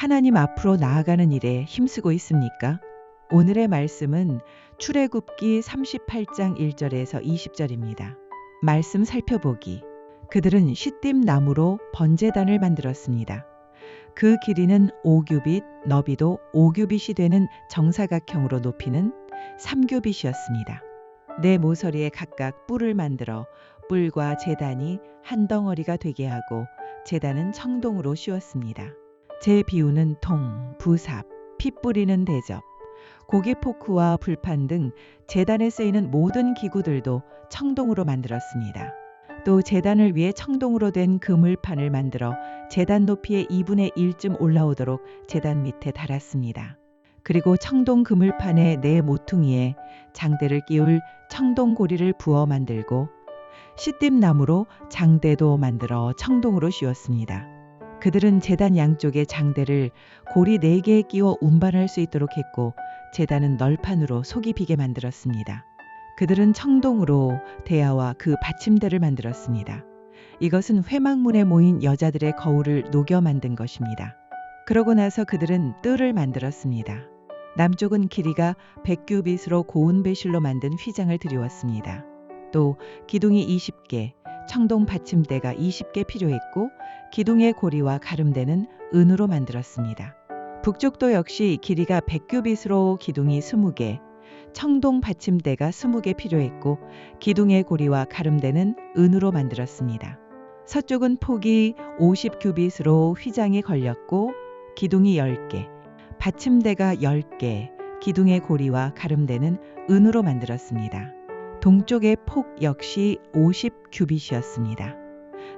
하나님 앞으로 나아가는 일에 힘쓰고 있습니까? 오늘의 말씀은 출애굽기 38장 1절에서 20절입니다. 말씀 살펴보기. 그들은 시딤 나무로 번제단을 만들었습니다. 그 길이는 5규빗, 너비도 5규빗이 되는 정사각형으로 높이는 3규빗이었습니다. 네 모서리에 각각 뿔을 만들어 뿔과 재단이 한 덩어리가 되게 하고 재단은 청동으로 씌웠습니다. 제 비유는 통, 부삽, 피 뿌리는 대접, 고기 포크와 불판 등 재단에 쓰이는 모든 기구들도 청동으로 만들었습니다. 또 재단을 위해 청동으로 된 그물판을 만들어 재단 높이의 2분의 1쯤 올라오도록 재단 밑에 달았습니다. 그리고 청동 그물판의 네 모퉁이에 장대를 끼울 청동 고리를 부어 만들고 시딤나무로 장대도 만들어 청동으로 씌웠습니다. 그들은 재단 양쪽에 장대를 고리 4개에 끼워 운반할 수 있도록 했고 재단은 널판으로 속이 비게 만들었습니다. 그들은 청동으로 대야와 그 받침대를 만들었습니다. 이것은 회막문에 모인 여자들의 거울을 녹여 만든 것입니다. 그러고 나서 그들은 뜰을 만들었습니다. 남쪽은 길이가 100규빗으로 고운 배실로 만든 휘장을 들여왔습니다. 또 기둥이 20개, 청동 받침대가 20개 필요했고 기둥의 고리와 가름대는 은으로 만들었습니다. 북쪽도 역시 길이가 100규빗으로 기둥이 20개, 청동 받침대가 20개 필요했고 기둥의 고리와 가름대는 은으로 만들었습니다. 서쪽은 폭이 50규빗으로 휘장이 걸렸고 기둥이 10개, 받침대가 10개, 기둥의 고리와 가름대는 은으로 만들었습니다. 동쪽의 폭 역시 50 규빗이었습니다.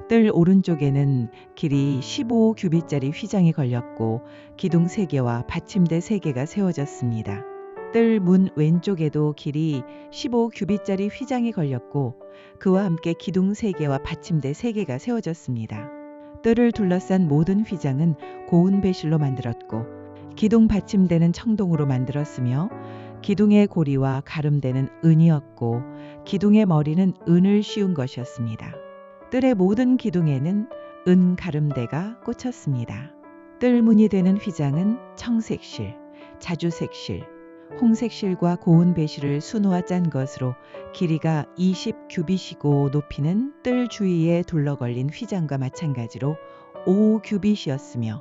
뜰 오른쪽에는 길이 15 규빗짜리 휘장이 걸렸고 기둥 3개와 받침대 3개가 세워졌습니다. 뜰 문 왼쪽에도 길이 15 규빗짜리 휘장이 걸렸고 그와 함께 기둥 3개와 받침대 3개가 세워졌습니다. 뜰을 둘러싼 모든 휘장은 고운 배실로 만들었고 기둥 받침대는 청동으로 만들었으며 기둥의 고리와 가름대는 은이었고 기둥의 머리는 은을 씌운 것이었습니다. 뜰의 모든 기둥에는 은 가름대가 꽂혔습니다. 뜰 문이 되는 휘장은 청색실, 자주색실, 홍색실과 고운 배실을 수놓아 짠 것으로 길이가 20규빗이고 높이는 뜰 주위에 둘러걸린 휘장과 마찬가지로 5규빗이었으며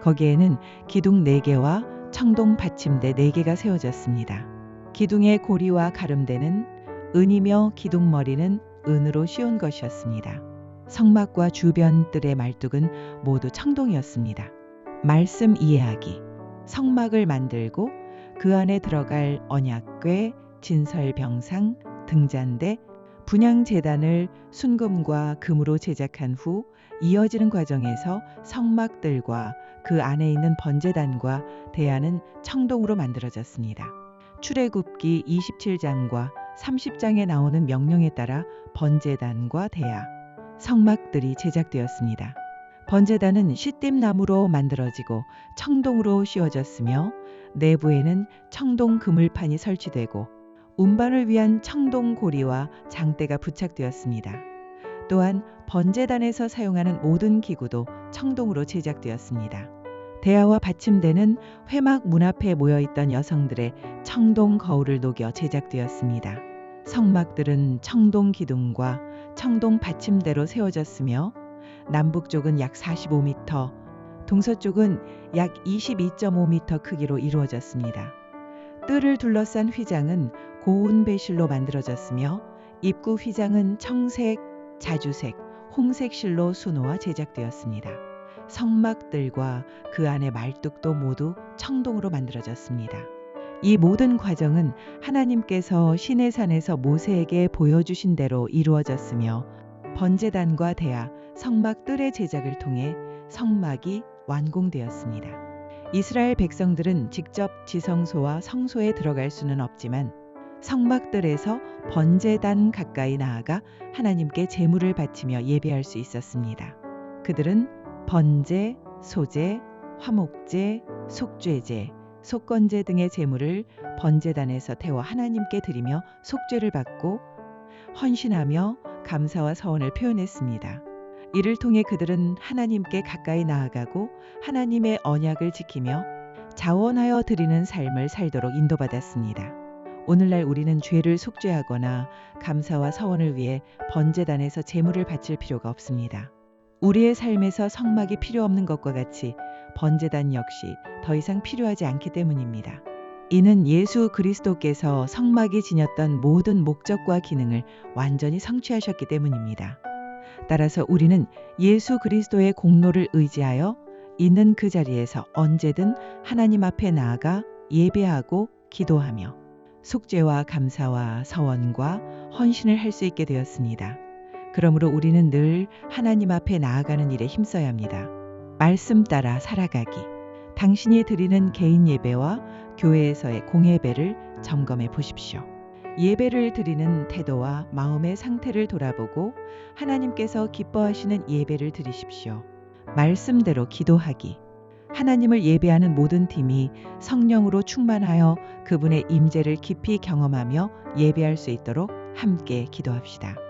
거기에는 기둥 4개와 청동 받침대 4개가 세워졌습니다. 기둥의 고리와 가름대는 은이며 기둥 머리는 은으로 씌운 것이었습니다. 성막과 주변 뜰의 말뚝은 모두 청동이었습니다. 말씀 이해하기. 성막을 만들고 그 안에 들어갈 언약궤, 진설병상, 등잔대, 분양재단을 순금과 금으로 제작한 후 이어지는 과정에서 성막들과 그 안에 있는 번제단과 대야는 청동으로 만들어졌습니다. 출애굽기 27장과 30장에 나오는 명령에 따라 번제단과 대야, 성막들이 제작되었습니다. 번제단은 시딤나무로 만들어지고 청동으로 씌워졌으며 내부에는 청동 그물판이 설치되고 운반을 위한 청동 고리와 장대가 부착되었습니다. 또한 번제단에서 사용하는 모든 기구도 청동으로 제작되었습니다. 대야와 받침대는 회막 문 앞에 모여 있던 여성들의 청동 거울을 녹여 제작되었습니다. 성막들은 청동 기둥과 청동 받침대로 세워졌으며 남북쪽은 약 45m, 동서쪽은 약 22.5m 크기로 이루어졌습니다. 뜰을 둘러싼 휘장은 고운 배실로 만들어졌으며 입구 휘장은 청색, 자주색, 홍색 실로 수놓아 제작되었습니다. 성막들과 그 안의 말뚝도 모두 청동으로 만들어졌습니다. 이 모든 과정은 하나님께서 시내 산에서 모세에게 보여주신 대로 이루어졌으며 번제단과 대야, 성막 뜰의 제작을 통해 성막이 완공되었습니다. 이스라엘 백성들은 직접 지성소와 성소에 들어갈 수는 없지만 성막들에서 번제단 가까이 나아가 하나님께 제물을 바치며 예배할 수 있었습니다. 그들은 번제, 소제, 화목제, 속죄제, 속건제 등의 제물을 번제단에서 태워 하나님께 드리며 속죄를 받고 헌신하며 감사와 서원을 표현했습니다. 이를 통해 그들은 하나님께 가까이 나아가고 하나님의 언약을 지키며 자원하여 드리는 삶을 살도록 인도받았습니다. 오늘날 우리는 죄를 속죄하거나 감사와 서원을 위해 번제단에서 제물을 바칠 필요가 없습니다. 우리의 삶에서 성막이 필요 없는 것과 같이 번제단 역시 더 이상 필요하지 않기 때문입니다. 이는 예수 그리스도께서 성막이 지녔던 모든 목적과 기능을 완전히 성취하셨기 때문입니다. 따라서 우리는 예수 그리스도의 공로를 의지하여 있는 그 자리에서 언제든 하나님 앞에 나아가 예배하고 기도하며 속죄와 감사와 서원과 헌신을 할 수 있게 되었습니다. 그러므로 우리는 늘 하나님 앞에 나아가는 일에 힘써야 합니다. 말씀 따라 살아가기. 당신이 드리는 개인 예배와 교회에서의 공예배를 점검해 보십시오. 예배를 드리는 태도와 마음의 상태를 돌아보고 하나님께서 기뻐하시는 예배를 드리십시오. 말씀대로 기도하기. 하나님을 예배하는 모든 팀이 성령으로 충만하여 그분의 임재를 깊이 경험하며 예배할 수 있도록 함께 기도합시다.